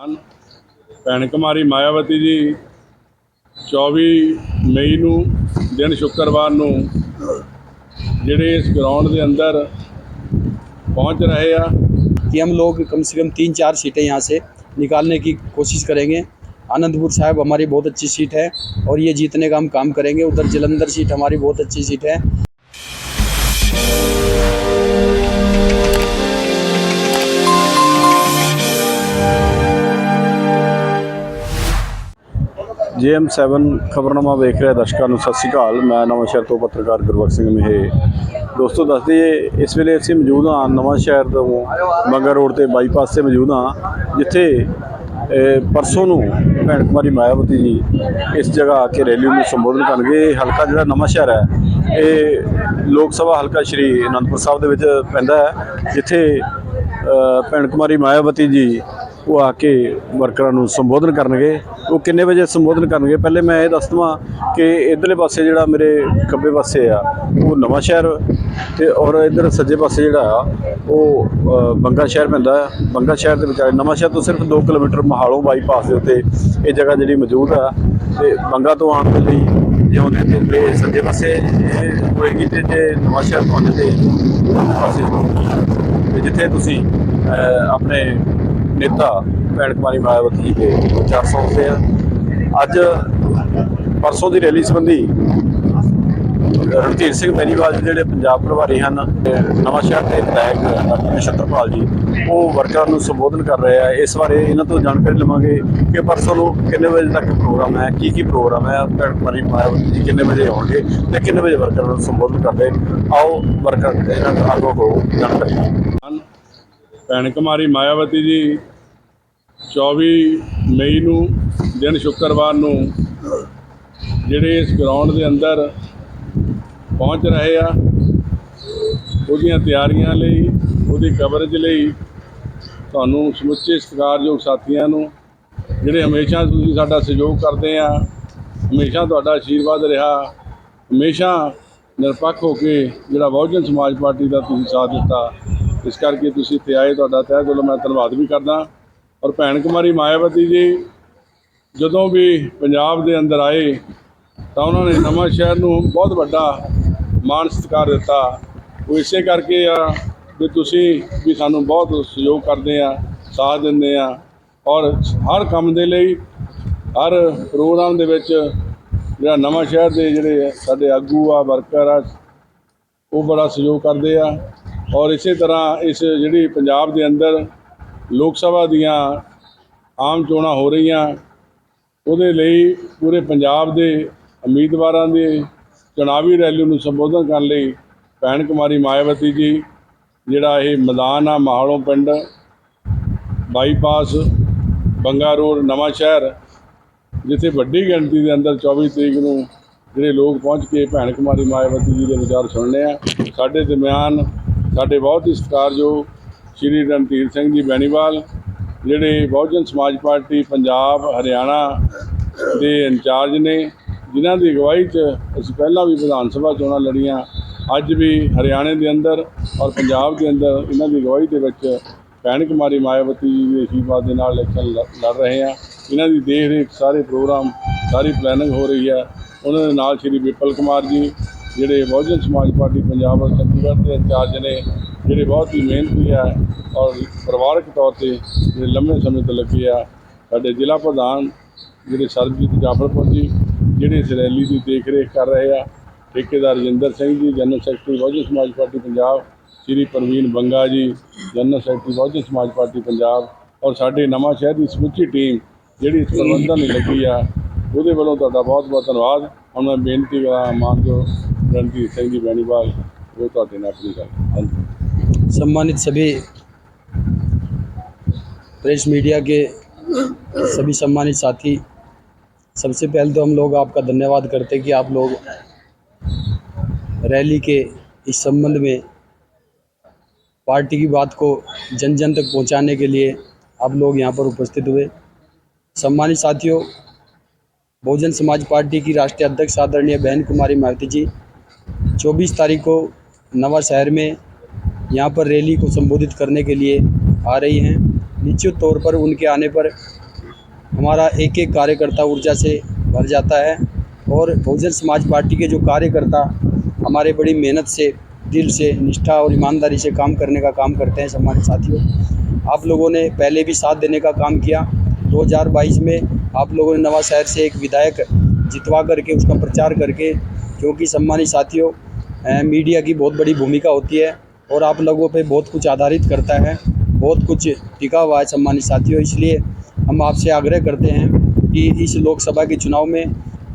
ਹਨ ਭੈਣ ਕੁਮਾਰੀ ਮਾਇਆਵਤੀ ਜੀ 24 ਮਈ ਨੂੰ ਦਿਨ ਸ਼ੁੱਕਰਵਾਰ ਨੂੰ ਜਿਹੜੇ ਇਸ ਗਰਾਊਂਡ ਦੇ ਅੰਦਰ ਪਹੁੰਚ ਰਹੇ ਆ कि हम लोग कम से कम तीन चार सीटें यहाँ से निकालने की कोशिश करेंगे आनंदपुर साहब हमारी बहुत अच्छी सीट है और ये जीतने का हम काम करेंगे उधर जलंधर सीट हमारी बहुत अच्छी सीट है ਜੇਐਮ7 ਖਬਰਨਾਮਾ ਵੇਖ ਰਿਹਾ ਦਰਸ਼ਕਾਂ ਨੂੰ, ਸਤਿ ਸ਼੍ਰੀ ਅਕਾਲ। ਮੈਂ ਨਵਾਂ ਸ਼ਹਿਰ ਤੋਂ ਪੱਤਰਕਾਰ ਗੁਰਬਖਸ਼ ਸਿੰਘ ਮਹੇ। ਦੋਸਤੋ ਦੱਸ ਦਈਏ ਇਸ ਵੇਲੇ ਅਸੀਂ ਮੌਜੂਦ ਹਾਂ ਨਵਾਂ ਸ਼ਹਿਰ ਤੋਂ ਮੰਗਾ ਰੋਡ ਤੇ ਬਾਈਪਾਸ ਤੇ ਮੌਜੂਦ ਹਾਂ, ਜਿੱਥੇ ਪਰਸੋਂ ਨੂੰ ਭੈਣ ਕੁਮਾਰੀ ਮਾਇਆਵਤੀ ਜੀ ਇਸ ਜਗ੍ਹਾ ਆ ਕੇ ਰੈਲੀ ਨੂੰ ਸੰਬੋਧਨ ਕਰਨਗੇ। ਇਹ ਹਲਕਾ ਜਿਹੜਾ ਨਵਾਂ ਸ਼ਹਿਰ ਹੈ, ਇਹ ਲੋਕ ਸਭਾ ਹਲਕਾ ਸ਼੍ਰੀ ਅਨੰਦਪੁਰ ਸਾਹਿਬ ਦੇ ਵਿੱਚ ਪੈਂਦਾ ਹੈ, ਜਿੱਥੇ ਭੈਣ ਕੁਮਾਰੀ ਮਾਇਆਵਤੀ ਜੀ ਉਹ ਆ ਕੇ ਵਰਕਰਾਂ ਨੂੰ ਸੰਬੋਧਨ ਕਰਨਗੇ। ਉਹ ਕਿੰਨੇ ਵਜੇ ਸੰਬੋਧਨ ਕਰਨਗੇ? ਪਹਿਲੇ ਮੈਂ ਇਹ ਦੱਸ ਦਵਾਂ ਕਿ ਇਧਰਲੇ ਪਾਸੇ ਜਿਹੜਾ ਮੇਰੇ ਖੱਬੇ ਪਾਸੇ ਆ, ਉਹ ਨਵਾਂ ਸ਼ਹਿਰ ਤੇ ਔਰ ਇਧਰ ਸੱਜੇ ਪਾਸੇ ਜਿਹੜਾ ਆ, ਉਹ ਬੰਗਾ ਸ਼ਹਿਰ ਪੈਂਦਾ ਹੈ ਬੰਗਾ ਸ਼ਹਿਰ ਦੇ ਵਿਚਾਲੇ ਨਵਾਂ ਸ਼ਹਿਰ ਤੋਂ ਸਿਰਫ 2 ਕਿਲੋਮੀਟਰ ਮਹਾਲੋਂ ਬਾਈਪਾਸ ਦੇ ਉੱਤੇ ਇਹ ਜਗ੍ਹਾ ਜਿਹੜੀ ਮੌਜੂਦ ਆ ਤੇ ਬੰਗਾ ਤੋਂ ਆਉਣ ਦੇ ਲਈ ਜਿਉਂਦੇ ਤੇ ਤੇ ਸੱਜੇ ਪਾਸੇ ਇਹ ਹੋਏਗੀ ਤੇ ਜੇ ਨਵਾਂ ਸ਼ਹਿਰ ਪਹੁੰਚਦੇ ਤੇ ਪਾਸੇ ਤੇ। ਜਿੱਥੇ ਤੁਸੀਂ ਆਪਣੇ ਨੇਤਾ ਭੈਣ ਕੁਮਾਰੀ ਮਾਇਆਵਤੀ ਜੀ ਦੇ 400 ਤੇ ਆ। ਅੱਜ ਪਰਸੋਂ ਦੀ ਰੈਲੀ ਸੰਬੰਧੀ ਰਣਧੀਰ ਸਿੰਘ ਬੈਨੀਵਾਲ ਜੀ ਜਿਹੜੇ ਪੰਜਾਬ ਪ੍ਰਭਾਰੀ ਹਨ, ਤੇ ਨਵਾਂ ਸ਼ਹਿਰ ਦੇ ਵਿਧਾਇਕ ਡਾਕਟਰ ਨਛੱਤਰਪਾਲ ਜੀ, ਉਹ ਵਰਕਰਾਂ ਨੂੰ ਸੰਬੋਧਨ ਕਰ ਰਹੇ ਆ। ਇਸ ਬਾਰੇ ਇਹਨਾਂ ਤੋਂ ਜਾਣਕਾਰੀ ਲਵਾਂਗੇ ਕਿ ਪਰਸੋਂ ਨੂੰ ਕਿੰਨੇ ਵਜੇ ਤੱਕ ਪ੍ਰੋਗਰਾਮ ਹੈ, ਕੀ ਕੀ ਪ੍ਰੋਗਰਾਮ ਹੈ, ਭੈਣ ਕੁਮਾਰੀ ਮਾਇਆਵਤੀ ਜੀ ਕਿੰਨੇ ਵਜੇ ਆਉਣਗੇ ਤੇ ਕਿੰਨੇ ਵਜੇ ਵਰਕਰਾਂ ਨੂੰ ਸੰਬੋਧਨ ਕਰਦੇ? ਆਓ ਵਰਕਰ ਇਹਨਾਂ ਤੋਂ ਆਗੋ ਕੋ ਜਾਣਕਾਰੀ। ਭੈਣ ਕੁਮਾਰੀ ਮਾਇਆਵਤੀ ਜੀ 24 ਮਈ ਨੂੰ, ਦਿਨ ਸ਼ੁੱਕਰਵਾਰ ਨੂੰ ਜਿਹੜੇ ਇਸ ਗਰਾਊਂਡ ਦੇ ਅੰਦਰ ਪਹੁੰਚ ਰਹੇ ਆ, ਉਹਦੀਆਂ ਤਿਆਰੀਆਂ ਲਈ, ਉਹਦੀ ਕਵਰੇਜ ਲਈ ਤੁਹਾਨੂੰ ਸਮੁੱਚੇ ਸਤਿਕਾਰਯੋਗ ਸਾਥੀਆਂ ਨੂੰ, ਜਿਹੜੇ ਹਮੇਸ਼ਾ ਤੁਸੀਂ ਸਾਡਾ ਸਹਿਯੋਗ ਕਰਦੇ ਆ, ਹਮੇਸ਼ਾ ਤੁਹਾਡਾ ਆਸ਼ੀਰਵਾਦ ਰਿਹਾ, ਹਮੇਸ਼ਾ ਨਿਰਪੱਖ ਹੋ ਕੇ ਜਿਹੜਾ ਬਹੁਜਨ ਸਮਾਜ ਪਾਰਟੀ ਦਾ ਤੁਸੀਂ ਸਾਥ ਦਿੱਤਾ ਇਸ ਕਰਕੇ ਤੁਸੀਂ ਇੱਥੇ ਆਏ, ਤੁਹਾਡਾ ਤਹਿ ਦਿਲੋਂ ਮੈਂ ਧੰਨਵਾਦ ਵੀ ਕਰਦਾ। ਔਰ ਭੈਣ ਕੁਮਾਰੀ ਮਾਇਆਵਤੀ ਜੀ, ਜਦੋਂ ਵੀ ਪੰਜਾਬ ਦੇ ਅੰਦਰ ਆਏ, ਤਾਂ ਉਹਨਾਂ ਨੇ ਨਵਾਂ ਸ਼ਹਿਰ ਨੂੰ ਬਹੁਤ ਵੱਡਾ ਮਾਣ ਸਤਿਕਾਰ ਦਿੱਤਾ। ਉਹ ਇਸੇ ਕਰਕੇ ਆ ਵੀ ਤੁਸੀਂ ਵੀ ਸਾਨੂੰ ਬਹੁਤ ਸਹਿਯੋਗ ਕਰਦੇ ਆ, ਸਾਥ ਦਿੰਦੇ ਆ। ਔਰ ਹਰ ਕੰਮ ਦੇ ਲਈ, ਹਰ ਪ੍ਰੋਗਰਾਮ ਦੇ ਵਿੱਚ ਜਿਹੜਾ ਨਵਾਂ ਸ਼ਹਿਰ ਦੇ ਜਿਹੜੇ ਸਾਡੇ ਆਗੂ ਆ, ਵਰਕਰ ਆ, ਉਹ ਬੜਾ ਸਹਿਯੋਗ ਕਰਦੇ ਆ। ਔਰ ਇਸੇ ਤਰ੍ਹਾਂ ਇਸ ਜਿਹੜੀ ਪੰਜਾਬ ਦੇ ਅੰਦਰ ਲੋਕ ਸਭਾ ਦੀਆਂ ਆਮ ਚੋਣਾਂ ਹੋ ਰਹੀਆਂ, ਉਹਦੇ ਲਈ ਪੂਰੇ ਪੰਜਾਬ ਦੇ ਉਮੀਦਵਾਰਾਂ ਦੇ ਚੁਣਾਵੀ ਰੈਲੀ ਨੂੰ ਸੰਬੋਧਨ ਕਰਨ ਲਈ ਭੈਣ ਕੁਮਾਰੀ ਮਾਇਆਵਤੀ ਜੀ, ਜਿਹੜਾ ਇਹ ਮੈਦਾਨ ਆ ਮਾਹਲੋਂ ਪਿੰਡ, ਬਾਈਪਾਸ, ਬੰਗਾ ਰੋਡ, ਨਵਾਂ ਸ਼ਹਿਰ, ਜਿੱਥੇ ਵੱਡੀ ਗਿਣਤੀ ਦੇ ਅੰਦਰ 24 ਤਰੀਕ ਨੂੰ ਜਿਹੜੇ ਲੋਕ ਪਹੁੰਚ ਕੇ ਭੈਣ ਕੁਮਾਰੀ ਮਾਇਆਵਤੀ ਜੀ ਦੇ ਵਿਚਾਰ ਸੁਣਨੇ ਆ, ਸਾਡੇ ਦਰਮਿਆਨ ਸਾਡੇ ਬਹੁਤ ਹੀ ਸਤਿਕਾਰਯੋਗ ਸ਼੍ਰੀ ਰਣਧੀਰ ਸਿੰਘ ਜੀ ਬੈਣੀਵਾਲ, ਜਿਹੜੇ ਬਹੁਜਨ ਸਮਾਜ ਪਾਰਟੀ, ਪੰਜਾਬ, ਹਰਿਆਣਾ ਦੇ ਇੰਚਾਰਜ ਨੇ, ਜਿਨ੍ਹਾਂ ਦੀ ਅਗਵਾਈ 'ਚ ਅਸੀਂ ਪਹਿਲਾਂ ਵੀ ਵਿਧਾਨ ਸਭਾ ਚੋਣਾਂ ਲੜੀਆਂ, ਅੱਜ ਵੀ ਹਰਿਆਣੇ ਦੇ ਅੰਦਰ ਔਰ ਪੰਜਾਬ ਦੇ ਅੰਦਰ ਇਹਨਾਂ ਦੀ ਅਗਵਾਈ ਦੇ ਵਿੱਚ ਭੈਣ ਕੁਮਾਰੀ ਮਾਇਆਵਤੀ ਜੀ ਦੇ ਅਸ਼ੀਰਵਾਦ ਦੇ ਨਾਲ ਇਲੈਕਸ਼ਨ ਲ- ਲੜ ਰਹੇ ਆ ਇਹਨਾਂ ਦੀ ਦੇਖ ਰੇਖ ਸਾਰੇ ਪ੍ਰੋਗਰਾਮ, ਸਾਰੀ ਪਲੈਨਿੰਗ ਹੋ ਰਹੀ ਹੈ। ਉਹਨਾਂ ਦੇ ਨਾਲ ਸ਼੍ਰੀ ਵਿਪਲ ਕੁਮਾਰ ਜੀ ਜਿਹੜੇ ਬਹੁਜਨ ਸਮਾਜ ਪਾਰਟੀ ਪੰਜਾਬ ਔਰ ਚੰਡੀਗੜ੍ਹ ਦੇ ਇੰਚਾਰਜ ਨੇ, ਜਿਹੜੇ ਬਹੁਤ ਹੀ ਮਿਹਨਤੀ ਆ ਔਰ ਪਰਿਵਾਰਕ ਤੌਰ ਤੇ ਜਿਹੜੇ ਲੰਮੇ ਸਮੇਂ ਤੋਂ ਲੱਗੇ ਆ, ਸਾਡੇ ਜ਼ਿਲ੍ਹਾ ਪ੍ਰਧਾਨ ਜਿਹੜੇ ਸਰਬਜੀਤ ਜਾਫਰਪੁਰ ਜੀ, ਜਿਹੜੇ ਇਸ ਰੈਲੀ ਦੀ ਦੇਖ ਰੇਖ ਕਰ ਰਹੇ ਆ, ਠੇਕੇਦਾਰ Rajinder Singh ji, general secretary Bahujan Samaj party Punjab, Shri Praveen Banga ji, general secretary Bahujan Samaj party Punjab ਔਰ ਸਾਡੇ ਨਵਾਂ ਸ਼ਹਿਰ ਦੀ ਸਮੁੱਚੀ ਟੀਮ ਜਿਹੜੀ ਇਸ ਪ੍ਰਬੰਧਨ ਲਈ ਲੱਗੀ ਆ, ਉਹਦੇ ਵੱਲੋਂ ਤੁਹਾਡਾ ਬਹੁਤ ਬਹੁਤ ਧੰਨਵਾਦ। ਹੁਣ ਮੈਂ ਬੇਨਤੀ ਕਰਾਂ ਮਾਨਜੋ ਰਣਜੀਤ ਸਿੰਘ ਜੀ ਬੈਣੀਵਾਲ ਉਹ ਤੁਹਾਡੇ ਨਾਲ ਆਪਣੀ ਗੱਲ ਹਾਂਜੀ सम्मानित सभी प्रेस मीडिया के सभी सम्मानित साथी सबसे पहले तो हम लोग आपका धन्यवाद करते हैं कि आप लोग रैली के इस संबंध में पार्टी की बात को जन जन तक पहुंचाने के लिए आप लोग यहाँ पर उपस्थित हुए सम्मानित साथियों बहुजन समाज पार्टी की राष्ट्रीय अध्यक्ष आदरणीय बहन कुमारी मारुति जी 24 तारीख को नवा शहर में यहाँ पर रैली को संबोधित करने के लिए आ रही हैं। निश्चित तौर पर उनके आने पर हमारा एक एक कार्यकर्ता ऊर्जा से भर जाता है और बहुजन समाज पार्टी के जो कार्यकर्ता हमारे बड़ी मेहनत से, दिल से, निष्ठा और ईमानदारी से काम करने का काम करते हैं सम्मानित साथियों। आप लोगों ने पहले भी साथ देने का काम किया। 2022 में आप लोगों ने नवा शहर से एक विधायक जितवा करके उसका प्रचार करके क्योंकि सम्मानित साथियों मीडिया की बहुत बड़ी भूमिका होती है और आप लोगों पे बहुत कुछ आधारित करता है। बहुत कुछ टिका हुआ है सम्मानित साथियों, इसलिए हम आपसे आग्रह करते हैं कि इस लोकसभा के चुनाव में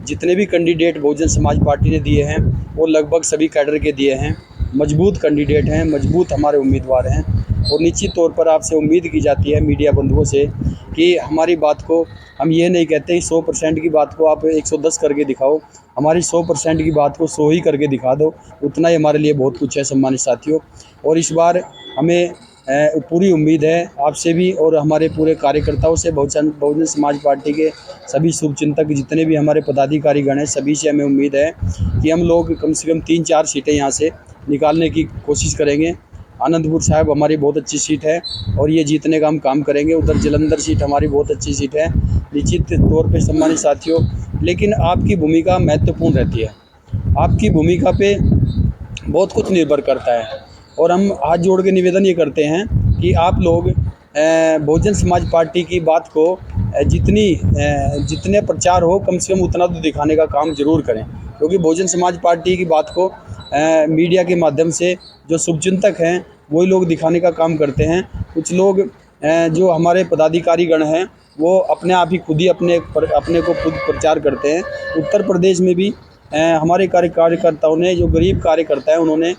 जितने भी कैंडिडेट बहुजन समाज पार्टी ने दिए हैं, वो लगभग सभी कैडर के दिए हैं। मज़बूत कैंडिडेट हैं, मज़बूत हमारे उम्मीदवार हैं और निश्चित तौर पर आपसे उम्मीद की जाती है मीडिया बंधुओं से कि हमारी बात को हम ये नहीं कहते 100 परसेंट की बात को आप 110 करके दिखाओ। हमारी सौ परसेंट की बात को 100 ही करके दिखा दो। उतना ही हमारे लिए बहुत कुछ है सम्मानित साथियों। और इस बार हमें पूरी उम्मीद है आपसे भी और हमारे पूरे कार्यकर्ताओं से, बहुजन बहुजन समाज पार्टी के सभी शुभचिंतक जितने भी हमारे पदाधिकारी गण हैं, सभी से हमें उम्मीद है कि हम लोग कम से कम तीन चार सीटें यहाँ से निकालने की कोशिश करेंगे। आनंदपुर साहब हमारी बहुत अच्छी सीट है और ये जीतने का हम काम करेंगे। उधर जलंधर सीट हमारी बहुत अच्छी सीट है। निश्चित तौर पर सम्मानित साथियों लेकिन आपकी भूमिका महत्वपूर्ण रहती है। आपकी भूमिका पे बहुत कुछ निर्भर करता है। और हम हाथ जोड़ के निवेदन ये करते हैं कि आप लोग बहुजन समाज पार्टी की बात को जितनी जितने प्रचार हो, कम से कम उतना तो दिखाने का काम ज़रूर करें। क्योंकि बहुजन समाज पार्टी की बात को मीडिया के माध्यम से जो शुभचिंतक हैं, वही लोग दिखाने का काम करते हैं। कुछ लोग जो हमारे पदाधिकारी गण हैं वो अपने आप ही खुद ही अपने पर, अपने को खुद प्रचार करते हैं। उत्तर प्रदेश में भी हमारे कार्य कार्यकर्ताओं ने जो गरीब कार्यकर्ता है उन्होंने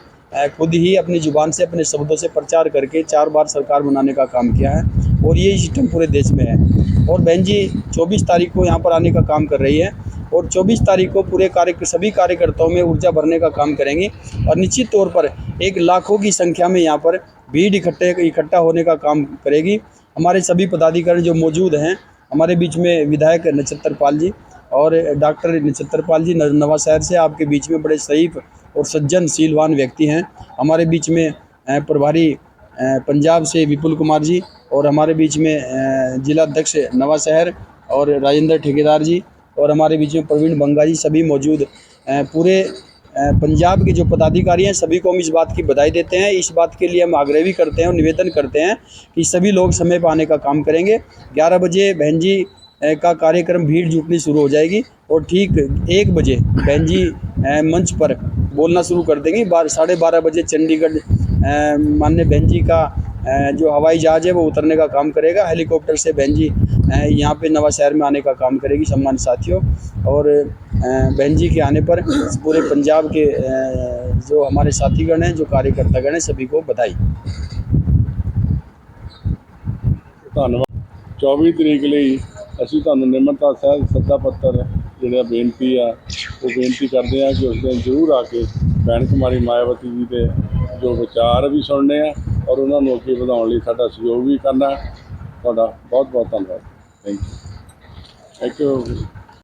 खुद ही अपनी ज़ुबान से अपने शब्दों से प्रचार करके चार बार सरकार बनाने का काम किया है और यही सिस्टम पूरे देश में है। और बहन जी चौबीस तारीख को यहाँ पर आने का काम कर रही है और 24 तारीख को पूरे कार्य सभी कार्यकर्ताओं में ऊर्जा भरने का काम करेंगे और निश्चित तौर पर एक लाखों की संख्या में यहाँ पर भीड़ इकट्ठे इकट्ठा होने का काम करेगी। हमारे सभी पदाधिकारी जो मौजूद हैं, हमारे बीच में विधायक नक्षत्र पाल जी और डॉक्टर नक्षत्र पाल जी नवा शहर से आपके बीच में बड़े शरीफ और सज्जन शीलवान व्यक्ति हैं। हमारे बीच में प्रभारी पंजाब से विपुल कुमार जी और हमारे बीच में जिला अध्यक्ष नवा शहर और राजेंद्र ठेकेदार जी और हमारे बीच में प्रवीण बंगा जी सभी मौजूद पूरे पंजाब के जो पदाधिकारी हैं, सभी को हम इस बात की बधाई देते हैं। इस बात के लिए हम आग्रह भी करते हैं और निवेदन करते हैं कि सभी लोग समय पर आने का काम करेंगे। ग्यारह बजे बहन जी का कार्यक्रम भीड़ जुटनी शुरू हो जाएगी और ठीक एक बजे बहन जी मंच पर बोलना शुरू कर देंगी। बार, साढ़े बारह बजे चंडीगढ़ माननीय बहन जी का जो हवाई जहाज़ है, वो उतरने का काम करेगा। हेलीकॉप्टर से बहन जी यहाँ पे नवा शहर में आने का काम करेगी, सम्मान साथियों। और बहन जी के आने पर इस पूरे पंजाब के अ, जो हमारे साथीगण हैं जो कार्यकर्तागण हैं सभी को बधाई ਧੰਨਵਾਦ 24 ਤਰੀਕ ਲਈ ਅਸੀਂ ਤੁਹਾਨੂੰ ਨਿਮਰਤਾ ਸਹਿਤ ਸੱਦਾ ਪੱਤਰ ਜਿਹੜਾ ਬੇਨਤੀ ਆ ਉਹ ਬੇਨਤੀ ਕਰਦੇ ਆ ਕਿ ਉਸ ਦਿਨ ਜ਼ਰੂਰ ਆ ਕੇ ਭੈਣ ਕੁਮਾਰੀ ਮਾਇਆਵਤੀ ਜੀ ਦੇ ਜੋ ਵਿਚਾਰ ਵੀ ਸੁਣਨੇ ਆ ਔਰ ਉਹਨਾਂ ਨੂੰ ਅੱਗੇ ਵਧਾਉਣ ਲਈ ਸਾਡਾ ਸਹਿਯੋਗ ਵੀ ਕਰਨਾ ਤੁਹਾਡਾ ਬਹੁਤ ਬਹੁਤ ਧੰਨਵਾਦ ਥੈਂਕ ਯੂ ਥੈਂਕ ਯੂ